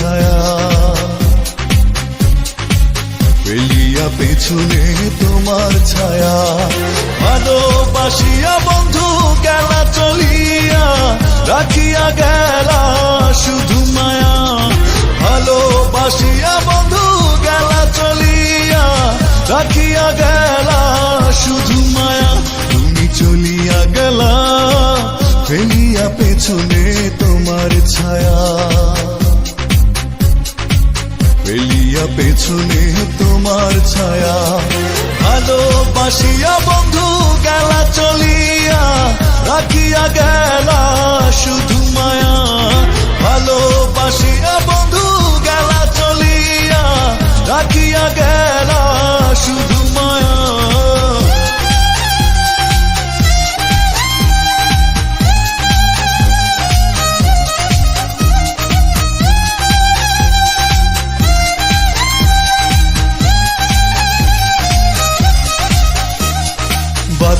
ছায়া ফেলিয়া পেছনে তোমার ছায়া। ভালোবাসিয়া বন্ধু, গেলা চলিয়া। রাখিয়া গেলা শুধু মায়া। ভালোবাসিয়া বন্ধু, গেলা চলিয়া। রাখিয়া গেলা শুধু মায়া। তুমি চলিয়া গেলা, ফেলিয়া পেছনে তোমার ছায়া। ফেলিয়া পেছনে তোমার ছায়া। ভালোবাসিয়া বন্ধু গেলা চলিয়া রাখিয়া গেলা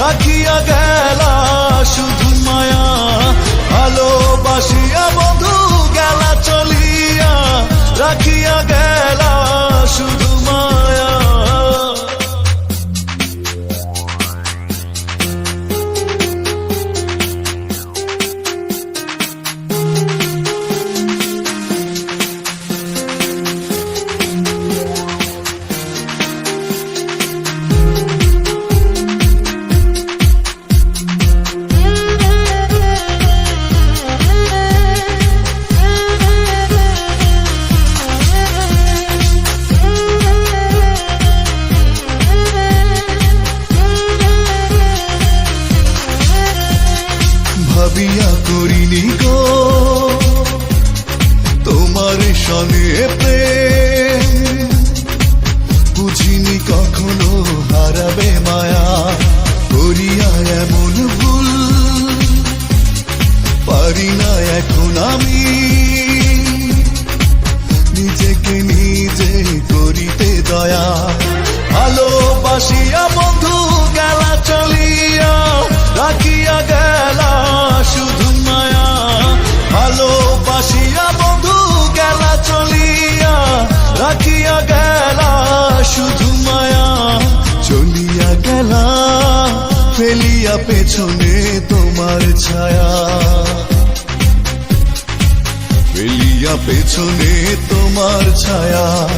রাখিয়া গেলা শুধু মায়া করিনি গো। তোমার সনে বুঝিনি কখনো হারাবে মায়া, করিয়া এমন ভুল। পারি না এখন আমি। নিজেকে নিজে করিতে দয়া। ভালোবাসিয়া বন্ধু, গেলা চলিয়া রাখিয়া শুধু মায়া চলিয়া গেলা, ফেলিয়া পেছনে তোমার ছায়া। ফেলিয়া পেছনে তোমার ছায়া।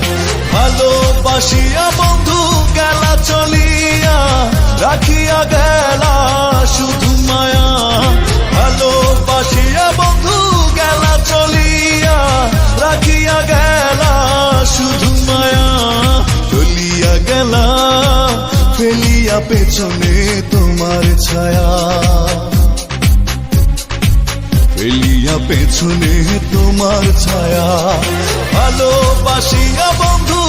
ভালোবাসিয়া বন্ধু, গেলা চলিয়া ফেলিয়া পেছনে তোমার ছায়া। ফেলিয়া পেছনে তোমার ছায়া। ভালোবাসিয়া বন্ধু